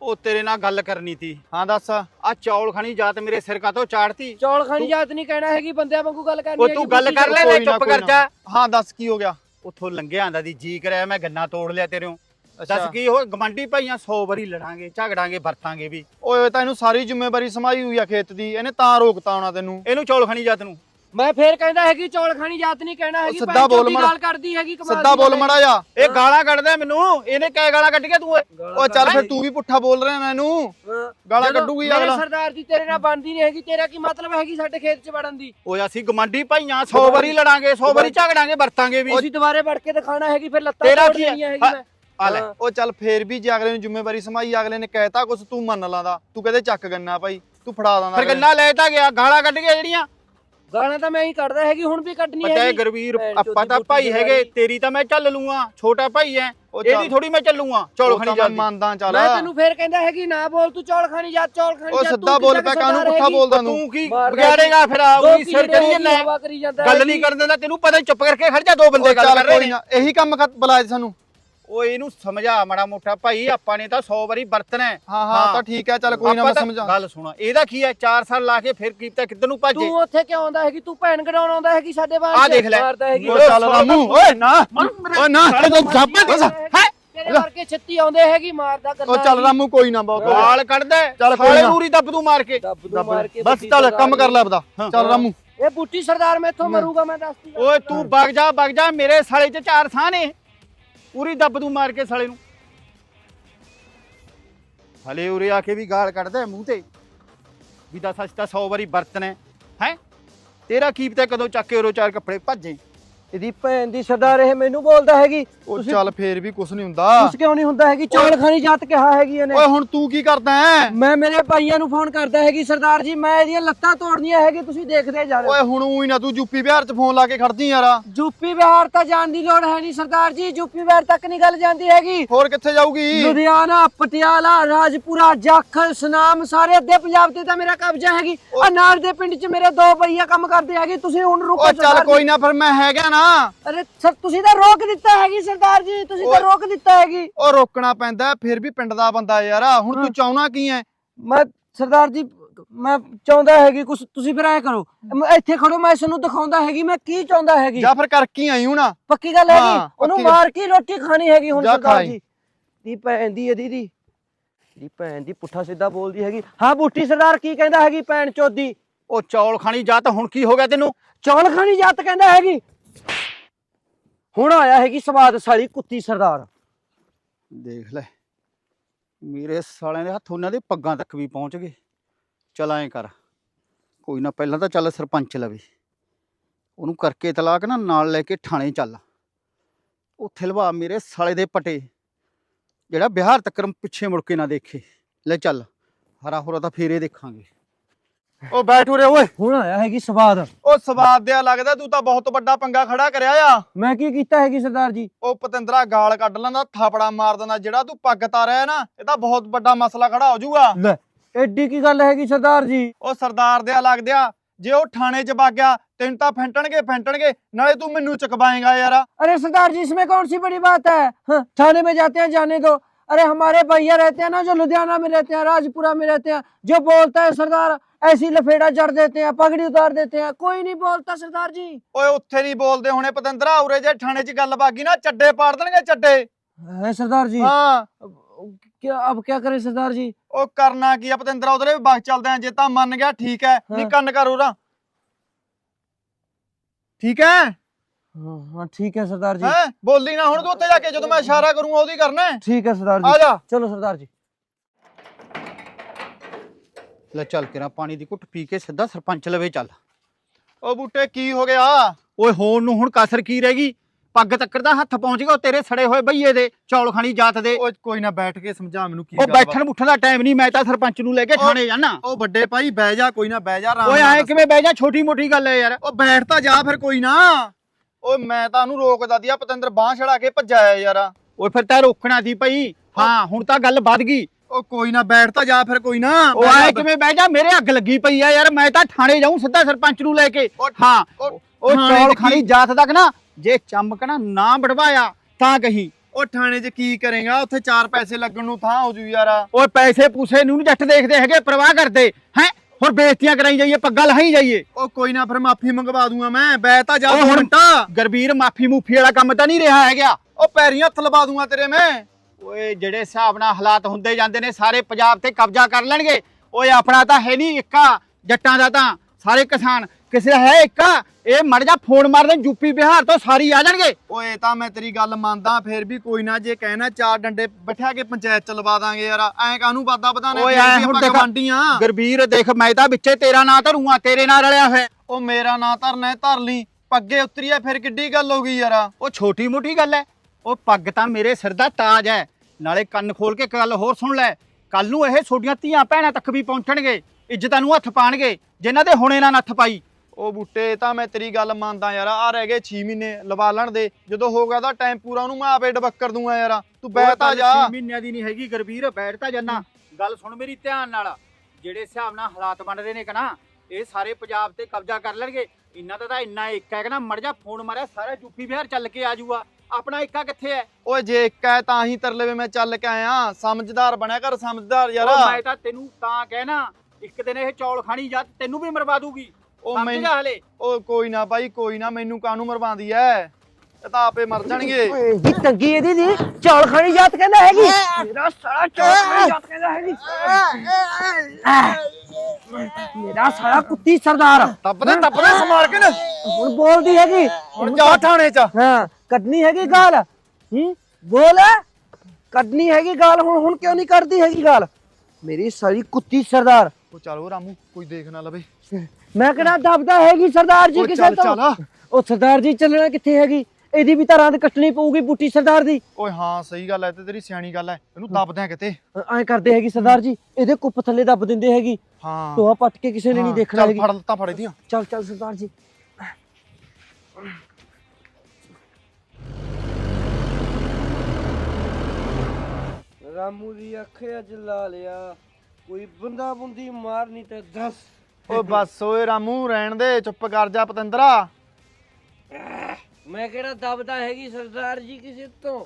ਉਹ ਤੇਰੇ ਨਾਲ ਗੱਲ ਕਰਨੀ ਤੀ ਹਾਂ ਦੱਸ ਆ ਚੌਲ ਖਾਣੀ ਜਾਤ ਮੇਰੇ ਸਿਰ ਕਾ ਤੋਂ ਚਾੜਤੀ। ਚੌਲ ਖਾਣੀ ਜਾਤ ਨਹੀਂ ਕਹਿਣਾ ਹੈਗੀ ਬੰਦਿਆਂ ਵਾਂਗੂ ਗੱਲ ਕਰਨੀ ਉਹ ਤੂੰ ਗੱਲ ਕਰ ਲੈ ਲੈ ਚੁੱਪ ਕਰ। ਜਾ। ਹਾਂ ਦੱਸ ਕੀ ਹੋ ਗਿਆ? ਉੱਥੋਂ ਲੰਘਿਆ ਆਂਦਾ ਦੀ ਜੀ ਕਰਿਆ ਮੈਂ ਗੰਨਾ ਤੋੜ ਲਿਆ ਅੱਛਾ। ਦੱਸ ਕੀ ਹੋ ਗਮੰਡੀ ਭਾਈਆਂ 100 ਵਾਰੀ ਲੜਾਂਗੇ ਝਗੜਾਂਗੇ ਵਰਤਾਂਗੇ ਵੀ। ਓਏ ਤਾਂ ਇਹਨੂੰ ਸਾਰੀ ਜ਼ਿੰਮੇਵਾਰੀ ਸਮਾਈ ਹੋਈ ਆ ਖੇਤ ਦੀ ਇਹਨੇ ਤਾਂ ਰੋਕਤਾ ਹੋਣਾ ਤੈਨੂੰ। ਇਹਨੂੰ ਚੌਲ ਖਾਣੀ ਜਾਤ ਨੂੰ। ਮੈਂ ਫੇਰ ਕਹਿੰਦਾ ਹੈਗੀ ਚੌਲ ਖਾਣੀ ਜਾਤ ਨਹੀਂ ਕਹਿਣਾ ਹੈਗੀ ਸਿੱਧਾ ਬੋਲ ਮਾੜਾ। ਗੱਲ ਕਰਦੀ ਹੈਗੀ ਕਮਾਲ ਸਿੱਧਾ ਬੋਲ ਮੜਾ ਜਾ ਇਹ ਗਾਲਾਂ ਕੱਢਦਾ ਮੈਨੂੰ ਇਹਨੇ ਕੈ ਗਾਲਾਂ ਕੱਢ ਤੂੰ ਓ ਚੱਲ ਫਿਰ ਤੂੰ ਵੀ ਪੁੱਠਾ ਬੋਲ ਰਿਹਾ ਮੈਨੂੰ। ਗਾਲਾਂ ਕੱਢੂਗੀ ਮੇਰੇ ਅਗਲਾ ਸਰਦਾਰ ਦੀ ਤੇਰੇ ਨਾਲ ਬਣਦੀ ਨਹੀਂ ਹੈਗੀ ਤੇਰਾ ਕੀ ਮਤਲਬ ਹੈਗੀ ਸਾਡੇ ਖੇਤ 'ਚ ਵੜਨ ਦੀ ਓਏ ਅਸੀਂ ਗਮੰਡੀ ਭਾਈਆਂ 100 ਵਾਰੀ ਲੜਾਂਗੇ 100 ਵਾਰੀ ਝਗੜਾਂਗੇ ਵਰਤਾਂਗੇ ਵੀ ਤੁਸੀਂ ਦੁਬਾਰੇ ਵੜ ਕੇ ਦਿਖਾਣਾ ਹੈਗੀ ਫਿਰ ਲੱਤਾਂ ਤੇਰਾ ਤੋੜ ਕੀ ਹੈ? ਦੇਣੀਆਂ ਹੈਗੀ। ਮੈਂ ਆ ਲੈ। ਉਹ ਚੱਲ ਫੇਰ ਵੀ ਜੇ ਅਗਲੇ ਨੂੰ ਜ਼ਿੰਮੇਵਾਰੀ ਸਮਾਈ ਅਗਲੇ ਨੇ ਕਹਿਤਾ ਕੁਛ ਤੂੰ ਮੰਨ ਲਾਂਦਾ ਤੂੰ ਕਹਦੇ ਚੱਕ ਗੰਨਾ ਭਾਈ ਤੂੰ ਫੜਾ ਦਾਂਦਾ ਫਿਰ ਗੰਨਾ ਲੈ ਤਾਂ ਗਿਆ ਗਾਲਾਂ ਕੱਢ ਗਿਆ ਜਿਹੜੀਆਂ ਗਾਣਾ ਤਾਂ ਮੈਂ ਹੀ ਕੱਢਦਾ ਹੈਗੀ ਹੁਣ ਵੀ ਕੱਢਣੀ ਪਤਾ ਹੈ ਹੈਗੀ। ਗਰਵੀਰ ਭੈਣ ਆਪਾਂ ਤਾਂ ਭਾਈ ਹੈਗੇ। ਤੇਰੀ ਤਾਂ ਮੈਂ ਚੱਲ ਲੂੰਗਾ ਛੋਟਾ ਭਾਈ ਐ ਉਹ ਚੱਲ- ਇਹਦੀ ਥੋੜੀ ਮੈਂ ਚੱਲੂਗਾ। ਚੌਲ ਉਹ ਖਾਣੀ ਤਾਂ ਮੈਂ ਜਾਂਦੀ। ਮੰਨਦਾ ਚੱਲ। ਮੈਂ ਤੈਨੂੰ ਫੇਰ ਕਹਿੰਦਾ ਹੈਗੀ ਨਾ ਬੋਲ ਤੂੰ ਚੌਲ ਖਾਣੀ ਜਾ ਚੌਲ ਖਾਣੀ ਉਹ ਜਾ ਸਿੱਧਾ ਬੋਲ ਪਿਆ ਕਾਨੂੰ ਪੁੱਠਾ ਬੋਲਦਾ ਤੂੰ? ਤੂੰ ਕੀ ਮਾਰਦਾ ਵਿਗਾੜੇਗਾ ਫਿਰ ਆਉਗੀ ਸਿਰ ਚੜੀ ਜਾਂਦਾ। ਗੱਲ। ਨਹੀਂ ਕਰਨ ਦਿੰਦਾ ਤੈਨੂੰ ਪਤਾ ਚੁੱਪ ਕਰਕੇ ਖੜ ਜਾ ਦੋ ਬੰਦੇ ਗੱਲ ਚੱਲ ਕਰ ਰਹੇ ਕੋਈ ਨੇ। ਨਾ ਇਹੀ ਕੰਮ ਬੁਲਾਇਆ ਸਾਨੂੰ। ਓਏ ਇਹਨੂੰ ਸਮਝਾ ਮਾੜਾ ਮੋਟਾ। ਭਾਈ ਆਪਾਂ ਨੇ ਤਾਂ 100 ਵਾਰੀ ਵਰਤਣਾ ਹੈ। ਹਾਂ ਹਾਂ ਤਾਂ ਠੀਕ ਹੈ ਚੱਲ ਕੋਈ ਨਾ ਆਪਾਂ ਮੈਂ ਤਾਂ- ਸਮਝਾ ਗੱਲ ਸੁਣਾ। ਇਹਦਾ ਕੀ ਹੈ? 4 ਸਾਲ ਲਾ ਕੇ ਫਿਰ ਕੀਤਾ ਕਿੱਧਰ ਨੂੰ ਭੱਜੇ? ਤੂੰ ਉੱਥੇ ਕਿਉਂ ਆਉਂਦਾ ਹੈਗੀ? ਤੂੰ ਭੈਣ ਕਢਾਉਣ ਆਉਂਦਾ ਹੈਗੀ ਸਾਡੇ ਬਾਹਰ ਆਹ ਦੇਖ ਲੈ। ਮਾਰਦਾ ਹੈਗੀ। ਓ ਚੱਲ ਰਾਮੂ ਓਏ ਨਾ। ਓਏ ਨਾ ਤੂੰ ਜਾਪੇ ਦੱਸ ਹੈ? ਤੇਰੇ ਵਰਗੇ ਛੱਤੀ ਆਉਂਦੇ ਹੈਗੀ ਮਾਰਦਾ ਗੱਲਾਂ ਓ ਚੱਲ ਰਾਮੂ ਕੋਈ ਨਾ ਬਹੁਤ ਗਾਲ ਕੱਢਦਾ ਹੈ, ਚੱਲ ਕੋਈ ਸਾਲੇ ਨਾ। ਨੂਰੀ ਦੱਬ ਤੂੰ ਮਾਰ ਕੇ। ਦੱਬ ਦੂ ਮਾਰ ਕੇ ਬਸ ਚੱਲ ਕੰਮ ਕਰ ਲੈ ਆਪਦਾ। ਚੱਲ ਰਾਮੂ। ਇਹ ਬੁੱਟੀ ਸਰਦਾਰ ਮੈਥੋਂ ਮਰੂਗਾ ਮੈਂ ਦੱਸਦੀ ਓਏ ਤੂੰ। ਵਗ ਜਾ ਵਗ ਜਾ। ਮੇਰੇ ਸਾਲੇ 'ਚ ਚਾਰ ਥਾਂ ਨੇ। ਪੂਰੀ ਦੱਬ ਤੂੰ ਮਾਰ ਕੇ ਸਾਲੇ ਨੂੰ। ਹਲੇ ਉਰੇ ਆ ਕੇ ਵੀ ਗਾਲ ਕੱਢਦਾ ਮੂੰਹ ਤੇ। ਵੀ ਦੱਸ, ਅਸੀਂ ਤਾਂ 100 ਵਾਰੀ ਵਰਤਣਾ। ਹੈ? ਹੈਂ? ਤੇਰਾ ਕੀ ਪਤਾ ਕਦੋਂ ਚੱਕ ਕੇ ਉਰੋ ਚਾਰ ਕੱਪੜੇ ਭੱਜੇ ਇਹਦੀ ਭੈਣ ਦੀ ਸਰਦਾਰ ਇਹ ਮੈਨੂੰ ਬੋਲਦਾ ਹੈਗੀ। ਉਹ ਚੱਲ ਫੇਰ ਵੀ ਕੁਛ ਨਹੀਂ ਹੁੰਦਾ। ਉਸ ਕਿਉਂ ਨਹੀਂ ਹੁੰਦਾ ਹੈਗੀ? ਚੌਲ ਖਾਣੀ ਜਾਤ ਕਿਹਾ ਹੈਗੀ ਇਹਨੇ। ਓਏ ਹੁਣ ਤੂੰ ਕੀ ਕਰਦਾ ਹੈ? ਮੈਂ ਮੇਰੇ ਭਾਈਆਂ ਨੂੰ ਫੋਨ ਕਰਦਾ ਹੈਗੀ ਸਰਦਾਰ ਜੀ ਮੈਂ ਇਹਦੀਆਂ ਲੱਤਾਂ ਤੋੜਨੀਆਂ ਹੈਗੀ ਤੁਸੀਂ ਦੇਖਦੇ ਜਾ ਰਹੇ ਓਏ ਹੁਣ ਉਹੀ ਨਾ ਤੂੰ ਯੂਪੀ ਬਿਹਾਰ ਚ ਫੋਨ ਲਾ ਕੇ ਖੜਦੀ ਯਾਰ। ਯੂਪੀ ਬਿਹਾਰ ਤਾਂ ਜਾਣ ਦੀ ਲੋੜ ਹੈ ਨਹੀਂ ਸਰਦਾਰ ਜੀ ਯੂਪੀ ਬਿਹਾਰ ਤੱਕ ਨਹੀਂ ਗੱਲ ਜਾਂਦੀ ਹੈਗੀ। ਹੋਰ ਕਿੱਥੇ ਜਾਊਗੀ? ਲੁਧਿਆਣਾ ਪਟਿਆਲਾ ਰਾਜਪੁਰਾ ਜਾਖਲ ਸੁਨਾਮ ਸਾਰੇ ਅੱਧੇ ਪੰਜਾਬ ਤੇ ਤਾਂ ਮੇਰਾ ਕਬਜ਼ਾ ਹੈਗੀ। ਆ ਨਾਲ ਦੇ ਪਿੰਡ 'ਚ ਮੇਰੇ ਦੋ ਭਈਆ ਕੰਮ ਕਰਦੇ ਹੈਗੇ ਤੁਸੀਂ ਹੁਣ ਰੁਕੋ ਚੱਲ ਸਰਦਾਰ ਜੀ। ਕੋਈ ਨਾ ਫਿਰ ਮੈਂ ਹੈਗਾ ਨਾ। ਅਰੇ ਸਰ ਤੁਸੀਂ ਤਾਂ ਰੋਕ ਦਿੱਤਾ ਹੈਗੀ ਸਰਦਾਰ ਜੀ ਤੁਸੀਂ ਤਾਂ ਓਏ। ਰੋਕ ਦਿੱਤਾ ਹੈਗੀ। ਉਹ ਰੋਕਣਾ ਪੈਂਦਾ ਹੈ, ਫਿਰ ਵੀ ਪਿੰਡ ਦਾ ਬੰਦਾ ਯਾਰ ਹੁਣ। ਤੂੰ ਚਾਹਣਾ ਕੀ ਹੈ ਮੈਂ ਸਰਦਾਰ ਜੀ ਮੈਂ ਚਾਹੁੰਦਾ ਹੈਗੀ ਕੁਛ ਤੁਸੀਂ ਫਿਰ ਐ ਕਰੋ। ਮੈਂ ਇੱਥੇ ਖੜੋ ਮੈਂ ਤੁਹਾਨੂੰ ਦਿਖਾਉਂਦਾ ਹੈਗੀ ਮੈਂ ਕੀ ਚਾਹੁੰਦਾ ਹੈਗੀ। ਜਾਂ ਫਿਰ ਕਰ ਕੀ ਆਈ ਹੁਣ? ਪੱਕੀ ਗੱਲ ਹੈਗੀ ਹਾਂ, ਉਹਨੂੰ ਪੱਕੀ- ਮਾਰ ਕੇ ਰੋਟੀ ਖਾਣੀ ਹੈਗੀ ਹੁਣ ਜਾ ਸਰਦਾਰ ਖਾਈ। ਜੀ। ਦੀ ਭੈਣ ਦੀ ਹੈ ਦੀਦੀ। ਦੀ ਭੈਣ ਦੀ ਪੁੱਠਾ ਸਿੱਧਾ ਬੋਲਦੀ ਹੈਗੀ। ਹਾਂ ਬੂਟੀ ਸਰਦਾਰ ਕੀ ਕਹਿੰਦਾ ਹੈਗੀ ਭੈਣ ਚੋਦੀ? ਉਹ ਚੌਲ ਖਾਣੀ ਜਾ ਤਾਂ ਹੁਣ ਕੀ ਹੋ ਗਿਆ ਤੈਨੂੰ? ਚੌਲ ਖਾਣੀ ਜੱਤ ਕਹਿੰਦਾ ਹੈਗੀ। ਹੁਣ ਆਇਆ ਹੈਗੀ ਸਵਾਦ ਸਾਲੀ ਕੁੱਤੀ ਸਰਦਾਰ। ਦੇਖ ਲੈ, ਮੇਰੇ ਸਾਲਿਆਂ ਦੇ ਹੱਥ ਉਹਨਾਂ ਦੇ ਪੱਗਾਂ ਤੱਕ ਵੀ ਪਹੁੰਚ ਗਏ। ਚਲ ਐਂ ਕਰ, ਕੋਈ ਨਾ ਪਹਿਲਾਂ ਤਾਂ ਚੱਲ ਸਰਪੰਚ ਲਵੇ। ਉਹਨੂੰ ਕਰਕੇ ਤਲਾਕ ਨਾ, ਨਾਲ ਲੈ ਕੇ ਥਾਣੇ ਚੱਲ। ਉੱਥੇ ਲਵਾ ਮੇਰੇ ਸਾਲੇ ਦੇ ਪਟੇ। ਜਿਹੜਾ ਬਿਹਾਰ ਤੱਕ ਪਿੱਛੇ ਮੁੜ ਕੇ ਨਾ ਦੇਖੇ। ਲੈ ਚੱਲ ਹਰਾ ਹੋਰਾ ਤਾਂ ਫੇਰੇ ਦੇਖਾਂਗੇ। ਉਹ ਬੈਠ ਉਰੇ ਓਏ ਹੁਣ ਆਇਆ ਹੈਗੀ ਸਵਾਦ ਉਹ ਸਵਾਦ ਦਿਆ ਲੱਗਦਾ ਤੂੰ ਤਾਂ ਬਹੁਤ ਵੱਡਾ ਪੰਗਾ ਖੜਾ ਕਰਿਆ ਆ ਮੈਂ ਕੀ ਕੀਤਾ ਹੈਗੀ ਸਰਦਾਰ ਜੀ ਉਹ ਪਤੰਦਰਾ ਗਾਲ ਕੱਢ ਲੈਂਦਾ ਥਾਪੜਾ ਮਾਰ ਦਿੰਦਾ ਜਿਹੜਾ ਤੂੰ ਪੱਗ ਤਾਰਿਆ ਹੈ ਨਾ ਇਹ ਤਾਂ ਬਹੁਤ ਵੱਡਾ ਮਸਲਾ ਖੜਾ ਹੋ ਜਾਊਗਾ ਲੈ ਐਡੀ ਕੀ ਗੱਲ ਹੈਗੀ ਸਰਦਾਰ ਜੀ ਉਹ ਸਰਦਾਰ ਦਿਆ ਲੱਗਦਿਆ ਜੇ ਉਹ ਥਾਣੇ 'ਚ ਵਗ ਗਿਆ ਤੈਨੂੰ ਤਾਂ ਫੈਂਟਣਗੇ ਫੈਂਟਣਗੇ ਨਾਲੇ ਤੂੰ ਮੈਨੂੰ ਚਕਵਾਏਗਾ ਯਾਰ अरे सरदार जी इसमें कौन सी बड़ी बात है हाँ, थाने में जाते हैं जाने दो अरे हमारे भैया रहते हैं ना जो लुधियाना में रहते हैं राजपुरा में रहते हैं जो बोलता है सरदार ऐसी लफेड़ा जड़ देते हैं पगड़ी उतार देते हैं कोई नहीं बोलता सरदार जी ਓਏ ਉੱਥੇ ਨਹੀਂ ਬੋਲਦੇ ਹੋਣੇ ਪਤੰਦਰਾ ਉਰੇ ਜੇ ਥਾਣੇ 'ਚ ਗੱਲ ਬਾਗੀ ਨਾ ਚੱਡੇ ਪਾੜ ਦੇਣਗੇ ਚੱਡੇ है सरदार जी ਹਾਂ अब क्या अब क्या करें सरदार जी ਉਹ ਕਰਨਾ ਕੀ ਆ ਪਤੰਦਰਾ ਉਧਰੇ ਵੀ ਬਸ ਚੱਲਦੇ ਆ ਜੇ ਤਾਂ ਮੰਨ ਗਿਆ ਠੀਕ ਹੈ ਨਹੀਂ ਹਾਂ। ਕੰਨ ਕਰ ਉਹਦਾ ਠੀਕ ਹੈ हाँ हाँ ठीक है सरदार जी ਹੈ ਬੋਲੀ ਨਾ ਹੁਣ ਤੂੰ ਉੱਥੇ ਜਾ ਕੇ ਜਦੋਂ ਮੈਂ ਇਸ਼ਾਰਾ ਕਰੂੰਗਾ ਉਹਦੀ ਕਰਨਾ ਹੈ। ठीक है सरदार ਆ जी ਜਾ चलो सरदार जी ਲੈ ਚੱਲ ਕਿਰਾ ਪਾਣੀ ਦੀ ਘੁੱਟ ਪੀ ਕੇ ਸਿੱਧਾ ਸਰਪੰਚ ਲਵੇ ਚੱਲ। ਉਹ ਬੂਟੇ ਕੀ ਹੋ ਗਿਆ? ਓਏ ਹੋਣ ਨੂੰ ਹੁਣ ਕਸਰ ਕੀ ਰਹਿ ਗਈ? ਪੱਗ ਤੱਕਰ ਦਾ ਹੱਥ ਪਹੁੰਚ ਗਿਆ ਉਹ ਤੇਰੇ ਸੜੇ ਹੋਏ ਬਈਏ ਦੇ ਚੌਲ ਖਾਣੀ ਜਾਤ ਦੇ। ਉਹ ਕੋਈ ਨਾ ਬੈਠ ਕੇ ਸਮਝਾ ਮੈਨੂੰ ਕੀ ਉਹ ਗੱਲ। ਬੈਠਣ ਬੁੱਠਣ ਦਾ ਟਾਈਮ ਨਹੀਂ ਮੈਂ ਤਾਂ ਸਰਪੰਚ ਨੂੰ ਲੈ ਕੇ ਥਾਣੇ ਜਾਣਾ ਉਹ ਵੱਡੇ ਭਾਈ ਬਹਿ ਜਾ ਕੋਈ ਨਾ ਬਹਿ ਜਾ ਆਰਾਮ ਓਏ ਨਾਲ ਦੱਸ। ਕਿਵੇਂ ਬਹਿ ਜਾ ਛੋਟੀ ਮੋਟੀ ਗੱਲ ਹੈ ਯਾਰ। ਉਹ ਬੈਠ ਤਾਂ ਜਾ ਫਿਰ ਕੋਈ ਨਾ। ਓਏ ਮੈਂ ਤਾਂ ਉਹਨੂੰ ਰੋਕਦਾ ਦਿਆ ਪਤੰਦਰ ਬਾਹ ਛੜਾ ਕੇ ਭੱਜਾਇਆ ਯਾਰ। ਓਏ ਫਿਰ ਤਾਂ ਰੋਕਣਾ ਸੀ ਭਾਈ। ਹਾਂ। ਹੁਣ ਤਾਂ ਗੱਲ ਵੱਧ ਗਈ। ਉਹ ਕੋਈ ਨਾ ਬੈਠ ਤਾਂ ਜਾ ਫਿਰ ਕੋਈ ਨਾ। ਉਹ ਜਾ। ਕਿਵੇਂ ਬਹਿ ਜਾ? ਮੇਰੇ ਅੱਗ ਲੱਗੀ ਪਈ ਆ ਯਾਰ ਮੈਂ ਤਾਂ ਥਾਣੇ ਜਾਊਂ ਸਿੱਧਾ ਸਰਪੰਚ ਨੂੰ ਲੈ ਕੇ। ਉਹ- ਹਾਂ। ਉਹ ਉਹ ਥਾਣੇ ਚੌਲ ਚ ਖਾਣੀ ਕੀ- ਜਾਤ ਤੱਕ ਨਾ ਜੇ ਚਮਕਣਾ ਨਾ ਵੜਵਾਇਆ ਤਾਂ ਕਹੀਂ। ਉਹ ਥਾਣੇ 'ਚ ਕੀ ਕਰੇਗਾ? ਉੱਥੇ ਚਾਰ ਪੈਸੇ ਲੱਗਣ ਨੂੰ ਥਾਂ ਹੋ ਜੂ ਯਾਰ। ਓਏ ਪੈਸੇ ਪੂਸੇ ਨੂੰ ਨੀ ਜੱਟ ਦੇਖਦੇ ਹੈਗੇ ਪਰਵਾਹ ਕਰਦੇ। ਹੈ? ਹੁਣ ਬੇਇੱਜ਼ਤੀਆਂ ਕਰਾਈ ਜਾਈਏ ਪੱਗਾਂ ਲਹਾਈ ਜਾਈਏ। ਉਹ ਕੋਈ ਨਾ ਫਿਰ ਮਾਫੀ ਮੰਗਵਾ ਦੂੰਗਾ ਮੈਂ। ਬੈ ਤਾਂ ਜਾ ਉਹ ਹੁਣ- ਮਿੰਟਾਂ। ਗਰਬੀਰ ਮਾਫੀ ਮੂਫੀ ਵਾਲਾ ਕੰਮ ਤਾਂ ਨਹੀਂ ਰਿਹਾ ਹੈਗਾ। ਉਹ ਪੈਰੀਂ ਹੱਥ ਲਵਾ ਦੂੰਗਾ ਤੇਰੇ ਮੈਂ। ਓਏ ਜਿਹੜੇ ਹਿਸਾਬ ਨਾਲ ਹਾਲਾਤ ਹੁੰਦੇ ਜਾਂਦੇ ਨੇ ਸਾਰੇ ਪੰਜਾਬ ਤੇ ਕਬਜ਼ਾ ਕਰ ਲੈਣਗੇ। ਓਏ ਆਪਣਾ ਤਾਂ ਹੈ ਨਹੀਂ ਇੱਕਾ ਜੱਟਾਂ ਦਾ ਤਾਂ ਸਾਰੇ ਕਿਸਾਨ। ਕਿਸੇ ਹੈ ਇੱਕਾ ਇਹ ਮੜ ਜਾ ਫੋਨ ਮਾਰਦੇ ਯੂਪੀ ਬਿਹਾਰ ਤੋਂ ਸਾਰੀ ਆ ਜਾਣਗੇ। ਓਏ ਤਾਂ ਮੈਂ ਤੇਰੀ ਗੱਲ ਮੰਨਦਾ ਫਿਰ ਵੀ ਕੋਈ ਨਾ ਜੇ ਕਹਿਣਾ ਚਾਰ ਡੰਡੇ ਬਿਠਾ ਕੇ ਪੰਚਾਇਤ ਚ ਲਵਾ ਦਾਂਗੇ ਯਾਰ ਐਂ ਕਾਹਨੂੰ ਵਾਦਾ ਵਧਾਣਾ ਓਏ ਐਂ ਹੁਣ ਦੇਖ- ਗਰਬੀਰ ਦੇਖ ਮੈਂ ਤਾਂ ਵਿੱਚੇ ਤੇਰਾ ਨਾਂ ਧਰੂੰਗਾ ਤੇਰੇ ਨਾਲ ਰਲਿਆ ਹੋਇਆ। ਉਹ ਮੇਰਾ ਨਾਂ ਧਰਨਾ ਹੈ, ਧਰ ਲਈ ਪੱਗੇ ਉਤਰੀ ਆ ਫਿਰ ਕਿੱਡੀ ਗੱਲ ਹੋ ਗਈ ਯਾਰ। ਉਹ ਛੋਟੀ ਮੋਟੀ ਗੱਲ ਹੈ ਉਹ ਪੱਗ ਤਾਂ ਮੇਰੇ ਸਿਰ ਦਾ ਤਾਜ ਹੈ। ਨਾਲੇ ਕੰਨ ਖੋਲ ਕੇ ਇੱਕ ਗੱਲ ਹੋਰ ਸੁਣ ਲੈ। ਕੱਲ ਨੂੰ ਇਹ ਛੋਟੀਆਂ ਧੀਆਂ ਭੈਣਾਂ ਤੱਕ ਵੀ ਪਹੁੰਚਣਗੇ ਇੱਜ਼ਤਾਂ ਨੂੰ ਹੱਥ ਪਾਣਗੇ ਜਿਨ੍ਹਾਂ ਦੇ ਹੁਣੇ ਨਾ ਨੱਥ ਪਾਈ। ਉਹ ਬੂਟੇ ਤਾਂ ਮੈਂ ਤੇਰੀ ਗੱਲ ਮੰਨਦਾ ਯਾਰ ਆ ਰਹਿ ਗਏ 6 ਮਹੀਨੇ ਲਵਾ ਲੈਣ ਦੇ। ਜਦੋਂ ਹੋਗਾ ਤਾਂ ਟਾਈਮ ਪੂਰਾ ਉਹਨੂੰ ਮੈਂ ਆਪੇ ਡਬੱਕਰ ਦੂੰਗਾ ਯਾਰ। ਤੂੰ ਬਹਿ ਤਾਂ ਜਾ। ਮਹੀਨਿਆਂ ਦੀ ਨਹੀਂ ਹੈਗੀ ਗਰਬੀਰ ਬੈਠ ਤਾਂ ਜਾਨਾ। ਗੱਲ ਸੁਣ ਮੇਰੀ ਧਿਆਨ ਨਾਲ। ਜਿਹੜੇ ਹਿਸਾਬ ਨਾਲ ਹਾਲਾਤ ਬਣ ਰਹੇ ਨੇ ਕਨਾ ਇਹ ਸਾਰੇ ਪੰਜਾਬ ਤੇ ਕਬਜ਼ਾ ਕਰ ਲੈਣਗੇ। ਇਹਨਾਂ ਦਾ ਤਾਂ ਇੰਨਾ ਇੱਕ ਹੈ ਕਿ ਨਾ ਮੜ ਜਾ ਫੋਨ ਮਾਰਿਆ ਸਾਰਾ ਯੂਪੀ ਬਿਹਾਰ ਚੱਲ ਕੇ ਆ ਜਾਊਗਾ। ਆਪਣਾ ਇੱਕਾ ਕਿੱਥੇ ਹੈ? ਓਏ ਜੇ ਇੱਕ ਤਾਂ ਹੀ ਤਰਲੇ ਵੇ ਮੈਂ ਚੱਲ ਕੇ ਆਇਆ। ਸਮਝਦਾਰ ਬਣਿਆ ਕਰ ਸਮਝਦਾਰ ਯਾਰ। ਉਹ ਮੈਂ ਤਾਂ ਤੈਨੂੰ ਤਾਂ ਕਹਿਣਾ ਇੱਕ ਦਿਨ ਇਹ ਚੌਲ ਖਾਣੀ ਜਾਂ ਤੈਨੂੰ ਵੀ ਮਰਵਾ ਦੂਗੀ। ਉਹ ਸਮਝ ਮੈਂ ਜਾ ਹਲੇ? ਉਹ ਕੋਈ ਨਾ ਬਾਈ ਕੋਈ ਨਾ ਮੈਨੂੰ ਕਾਹਨੂੰ ਮਰਵਾਉਂਦੀ ਐ? ਇਹ ਤਾਂ ਆਪੇ ਮਰ ਜਾਣਗੇ। ਓਏ ਦੀ ਟੰਗੀ ਇਹਦੀ ਦੀ ਚੌਲ ਖਾਣੀ ਜਾਤ ਕਹਿੰਦਾ ਹੈਗੀ? ਮੇਰਾ ਸਾਲਾ ਚੌਲ ਖਾਣੀ ਜਾਤ ਕਹਿੰਦਾ ਹੈਗੀ। ਮੇਰਾ ਸਾਲਾ ਕੁੱਤੀ ਸਰਦਾਰ। ਤੱਪਦੇ ਤੱਪਦੇ ਸਮਾਰ ਕੇ ਨਾ। ਹੁਣ ਬੋਲਦੀ ਹੈਗੀ। ਹੁਣ ਜਾ ਥਾਣੇ ਚ। ਹਾਂ ਕੱਢਣੀ ਹੈਗੀ ਗਾਲ। ਹੂੰ ਬੋਲ। ਕੱਢਣੀ ਹੈਗੀ ਗਾਲ ਹੁਣ ਹੁਣ ਕਿਉਂ ਨਹੀਂ ਕਰਦੀ ਹੈਗੀ ਗਾਲ? ਮੇਰੀ ਸਾਰੀ ਕੁੱਤੀ ਸਰਦਾਰ। ਉਹ ਚੱਲ ਉਹ ਰਾਮੂ ਕੋਈ ਦੇਖ ਨਾ ਲਵੇ। ਮੈਂ ਕਿਹੜਾ ਦਬਦਾ ਹੈਗੀ ਸਰਦਾਰ ਜੀ ਕਿਸੇ ਤੋਂ? ਉਹ ਸਰਦਾਰ ਜੀ ਚੱਲਣਾ ਕਿੱਥੇ ਹੈਗੀ? ਇਹਦੀ ਵੀ ਤਰ੍ਹਾਂ ਤੇ ਕੱਟਣੀ ਪਊਗੀ ਬੁੱਟੀ ਸਰਦਾਰ ਦੀ। ਓਏ ਹਾਂ ਸਹੀ ਗੱਲ ਐ ਤੇ ਤੇਰੀ ਸਿਆਣੀ ਗੱਲ ਐ। ਇਹਨੂੰ ਦੱਬਦੇ ਆ ਕਿਤੇ। ਐਂ ਕਰਦੇ ਹੈਗੀ ਸਰਦਾਰ ਜੀ ਇਹਦੇ ਕੁੱਪ ਥੱਲੇ ਦੱਬ ਦਿੰਦੇ ਹੈਗੀ। ਹਾਂ। ਟੋਆ ਪੱਟ ਕੇ ਕਿਸੇ ਨੇ ਨਹੀਂ ਦੇਖਣਾ ਚੱਲ ਹੈਗੀ। ਫੜ ਲੱਤਾਂ ਫੜ ਇਹਦੀਆਂ। ਚੱਲ ਚੱਲ ਸਰਦਾਰ ਜੀ। ਰਾਮੂ ਦੀ ਅੱਖ ਅੱਜ ਲਾ ਲਿਆ ਕੋਈ ਬੰਦਾ ਬੁੰਦੀ ਮਾਰਨੀ ਤੇ ਦੱਸ। ਓਏ ਬਸ ਓਏ ਰਾਮੂ ਰਹਿਣ ਦੇ ਚੁੱਪ ਕਰ ਜਾ ਪਤੰਦਰਾ। ਮੈਂ ਕਿਹੜਾ ਦਬਦਾ ਹੈਗੀ ਸਰਦਾਰ ਜੀ ਕਿਸੇ ਤੋਂ?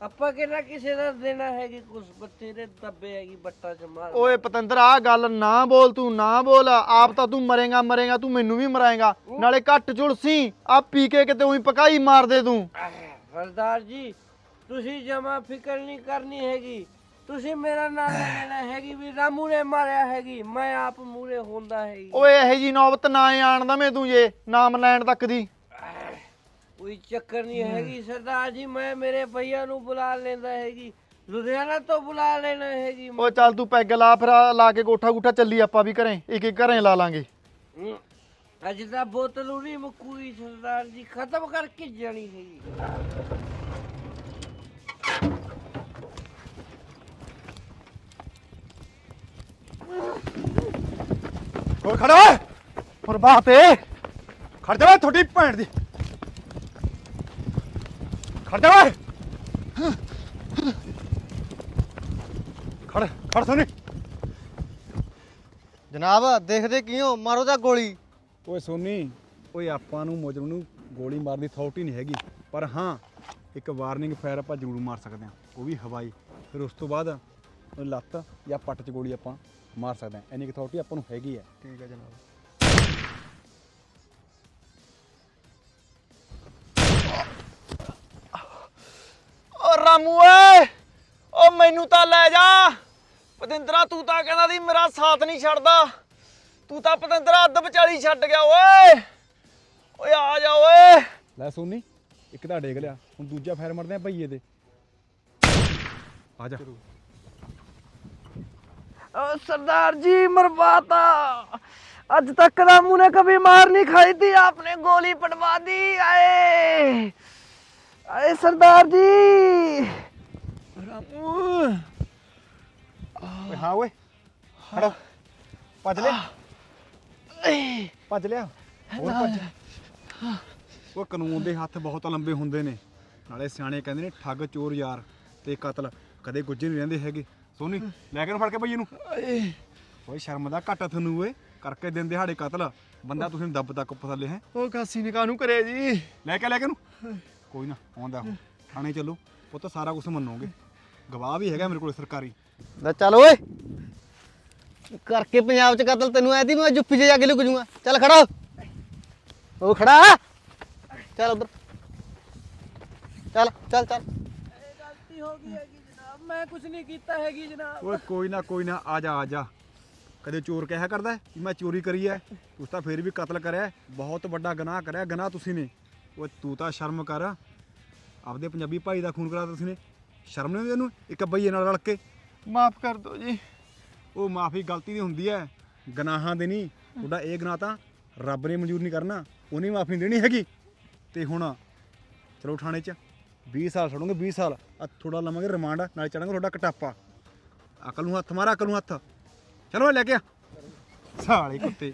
ਆਪਾਂ ਕਿਹੜਾ ਕਿਸੇ ਦਾ ਦੇਣਾ ਹੈਗੀ? ਕੁਛ ਬਥੇਰੇ ਦੱਬੇ ਹੈਗੀ ਬੱਟਾ ਚ ਮਾਰ। ਓਏ ਪਤੰਦਰ ਆ ਗੱਲ ਨਾ ਬੋਲ ਤੂੰ ਨਾ ਬੋਲ। ਆਪ ਤਾਂ ਤੂੰ ਮਰੇਗਾ ਮਰੇਗਾ ਤੂੰ ਮੈਨੂੰ ਵੀ ਮਰਾਏਗਾ। ਨਾਲੇ ਘੱਟ ਝੁਲਸੀ ਆ ਪੀ ਕੇ ਕਿਤੇ ਉਹੀ ਪਕਾਈ ਮਾਰ ਦੇ ਤੂੰ। ਸਰਦਾਰ ਜੀ ਤੁਸੀਂ ਜਮਾ ਫਿਕਰ ਨਹੀਂ ਕਰਨੀ ਹੈਗੀ। ਤੁਸੀਂ ਮੇਰਾ ਨਾਮ ਲੈਣਾ ਹੈਗੀ ਵੀ ਰਾਮੂ ਨੇ ਮਾਰਿਆ ਹੈਗੀ। ਮੈਂ ਆਪ ਮੂਰੇ ਹੁੰਦਾ ਹੈਗੀ। ਓਏ ਇਹੋ ਜੀ ਨੌਬਤ ਨਾ ਆਣਦਾ ਮੈਂ ਤੂੰ ਜੇ ਨਾਮ ਲੈਣ ਤੱਕ ਦੀ। ਕੋਈ ਚੱਕਰ ਨਹੀਂ ਹੈਗੀ ਸਰਦਾਰ ਜੀ ਮੈਂ ਮੇਰੇ ਭਈਆ ਨੂੰ ਬੁਲਾ ਲੈਂਦਾ ਹੈਗੀ। ਲੁਧਿਆਣਾ ਤੋਂ ਬੁਲਾ ਲੈਣਾ ਹੈਗੀ ਓ ਚੱਲ ਤੂੰ ਪੈਗ ਲਾ ਫਿਰ ਆ ਲਾ ਕੇ ਕੋਠਾ ਗੁੱਠਾ ਚੱਲੀ ਆਪਾਂ ਵੀ ਘਰੇ ਇੱਕ ਇੱਕ ਘਰੇ ਲਾ ਲਾਂਗੇ। ਹਮ, ਅੱਜ ਤਾਂ ਬੋਤਲ ਉਰੀ ਮੁੱਕੂਈ ਸਰਦਾਰ ਜੀ ਖਤਮ ਕਰਕੇ ਜਾਣੀ ਹੈਗੀ। ਹੋਰ ਖੜਾ ਓਏ। ਹੋਰ ਬਾਹ ਤੇ। ਖੜ ਜਾ ਓਏ ਤੁਹਾਡੀ ਭੈਣ ਦੀ। ਖੜ ਜਾ ਓਏ। ਖੜ ਖੜ ਸੋਨੀ। ਜਨਾਬ ਦੇਖਦੇ ਕਿਉਂ? ਮਾਰੋ ਤਾਂ ਗੋਲੀ। ਓਏ ਸੋਨੀ ਓਏ ਆਪਾਂ ਨੂੰ ਮੁਜਰਮ ਨੂੰ ਗੋਲੀ ਮਾਰਨ ਦੀ ਅਥਾਰਟੀ ਨਹੀਂ ਹੈਗੀ। ਪਰ ਹਾਂ ਇੱਕ ਵਾਰਨਿੰਗ ਫਾਇਰ ਆਪਾਂ ਜ਼ਰੂਰ ਮਾਰ ਸਕਦੇ ਹਾਂ। ਉਹ ਵੀ ਹਵਾਈ। ਫਿਰ ਉਸ ਤੋਂ ਬਾਅਦ ਲੱਤ ਜਾਂ ਪੱਟ 'ਚ ਗੋਲੀ ਆਪਾਂ ਮਾਰ ਸਕਦੇ ਹਾਂ। ਇੰਨੀ ਅਥਾਰਟੀ ਆਪਾਂ ਨੂੰ ਹੈਗੀ ਹੈ। ਠੀਕ ਹੈ ਜਨਾਬ। ਰਾਮੂ ਓਏ ਓ ਮੈਨੂੰ ਤਾਂ ਲੈ ਜਾ ਪਤਿੰਦਰਾ ਤੂੰ ਤਾਂ ਕਹਿੰਦਾ ਸੀ ਮੇਰਾ ਸਾਥ ਨਹੀਂ ਛੱਡਦਾ ਤੂੰ ਤਾਂ ਪਤਿੰਦਰਾ ਅੱਧ ਵਿਚਾਲੀ ਛੱਡ ਗਿਆ ਓਏ ਓਏ ਆ ਜਾ ਓਏ ਲੈ ਸੋਨੀ ਇੱਕ ਤਾਂ ਡੇਗ ਲਿਆ ਹੁਣ ਦੂਜਾ ਫਾਇਰ ਮਾਰਦੇ ਆ ਭਈਏ ਤੇ ਆ ਜਾ ਓ ਸਰਦਾਰ ਜੀ ਮਰਵਾਤਾ ਅੱਜ तक रामू ने कभी मार नहीं खाई थी आपने गोली पटवा दी आए ਆਏ ਸਰਦਾਰ ਜੀ। ਰਾਮੂ। ਓਏ ਹਾਂ ਓਏ। ਖੜਾ। ਭੱਜ ਲਿਆ। ਉਹ ਕਾਨੂੰਨ ਦੇ ਹੱਥ ਬਹੁਤ ਲੰਬੇ ਹੁੰਦੇ ਨੇ। ਨਾਲੇ ਸਿਆਣੇ ਕਹਿੰਦੇ ਨੇ ਠੱਗ ਚੋਰ ਯਾਰ ਤੇ ਕਤਲ ਕਦੇ ਗੁੱਜੇ ਨਹੀਂ ਰਹਿੰਦੇ ਹੈਗੇ। ਸੋਨੀ ਲੈ ਕੇ ਫੜ ਕੇ ਭਈ ਇਹਨੂੰ। ਓਏ ਸ਼ਰਮ ਦਾ ਘਾਟਾ ਤੁਹਾਨੂੰ ਓਏ। ਕਰਕੇ ਦਿਨ ਦਿਹਾੜੇ ਕਤਲ। ਬੰਦਾ ਤੁਸੀਂ ਦੱਬ ਤੱਕ ਥੱਲੇ ਹੈ। ਉਹ ਕਾਸੀ ਨਿਕਾ ਕਾਨੂੰ ਕਰਿਆ ਜੀ? ਲੈ ਕੇ ਲੈ ਕੇ ਨੂੰ ਕੋਈ ਨਾ ਆਉਂਦਾ ਉਹ। ਥਾਣੇ ਚੱਲੋ ਪੁੱਤ ਸਾਰਾ ਕੁਝ ਮੰਨੋਗੇ। ਗਵਾਹ ਵੀ ਹੈਗਾ ਮੇਰੇ ਕੋਲ ਸਰਕਾਰੀ। ਲੈ ਚੱਲ ਓਏ। ਕਰਕੇ ਪੰਜਾਬ ਚ ਕਤਲ ਤੈਨੂੰ ਐਦੀ ਮੈਂ ਜੁੱਪੀ ਜਾ ਕੇ ਲੁਕ ਜੂਗਾ। ਚੱਲ ਖੜਾ ਉਹ ਖੜਾ। ਚੱਲ ਉਧਰ। ਚੱਲ ਚੱਲ ਚੱਲ। ਹੋ ਗਈ ਹੈਗੀ ਜਨਾਬ। ਮੈਂ ਕੁਝ ਨਹੀਂ ਕੀਤਾ ਹੈਗੀ ਜਨਾਬ। ਓਏ ਕੋਈ ਨਾ ਕੋਈ ਨਾ। ਆ ਜਾ ਆ ਜਾ। ਕਦੇ ਚੋਰ ਕਿਹਾ ਕਰਦਾ ਮੈਂ ਚੋਰੀ ਕਰੀ ਹੈ? ਤੁਸੀਂ ਤਾਂ ਫੇਰ ਵੀ ਕਤਲ ਕਰਿਆ ਬਹੁਤ ਵੱਡਾ ਗਨਾਹ ਕਰਿਆ। ਗਨਾਹ ਤੁਸੀਂ ਨੇ। ਓਏ ਤੂੰ ਤਾਂ ਸ਼ਰਮ ਕਰ। ਆਪਦੇ ਪੰਜਾਬੀ ਭਾਈ ਦਾ ਖੂਨ ਕਰਾ ਤੁਸੀਂ ਨੇ ਸ਼ਰਮ ਨਹੀਂ ਆਉਂਦੀ ਇਹਨੂੰ ਇੱਕ ਬਈਏ ਨਾਲ ਰਲ ਕੇ। ਮਾਫ ਕਰ ਦਿਓ ਜੀ। ਉਹ ਮਾਫੀ ਗਲਤੀ ਦੀ ਹੁੰਦੀ ਹੈ। ਗੁਨਾਹਾਂ ਦੇ ਨਹੀਂ। ਤੁਹਾਡਾ ਇਹ ਗੁਨਾਹ ਤਾਂ ਰੱਬ ਨੇ ਮਨਜ਼ੂਰ ਨਹੀਂ ਕਰਨਾ। ਉਹਨੇ ਮਾਫੀ ਨਹੀਂ ਦੇਣੀ ਹੈਗੀ। ਤੇ ਹੁਣ ਚਲੋ ਥਾਣੇ 'ਚ। 20 ਸਾਲ ਛੱਡੋਗੇ 20 ਸਾਲ। ਆ ਥੋੜਾ ਲਵਾਂਗੇ ਰਿਮਾਂਡ ਨਾਲ ਚੜਾਂਗੇ ਤੁਹਾਡਾ ਕਟਾਪਾ। ਅਕਲ ਨੂੰ ਹੱਥ ਮਾਰਾ ਅਕਲ ਨੂੰ ਹੱਥ। ਚਲੋ ਲੈ ਕੇ ਆ। ਸਾਲੇ ਕੁੱਤੇ।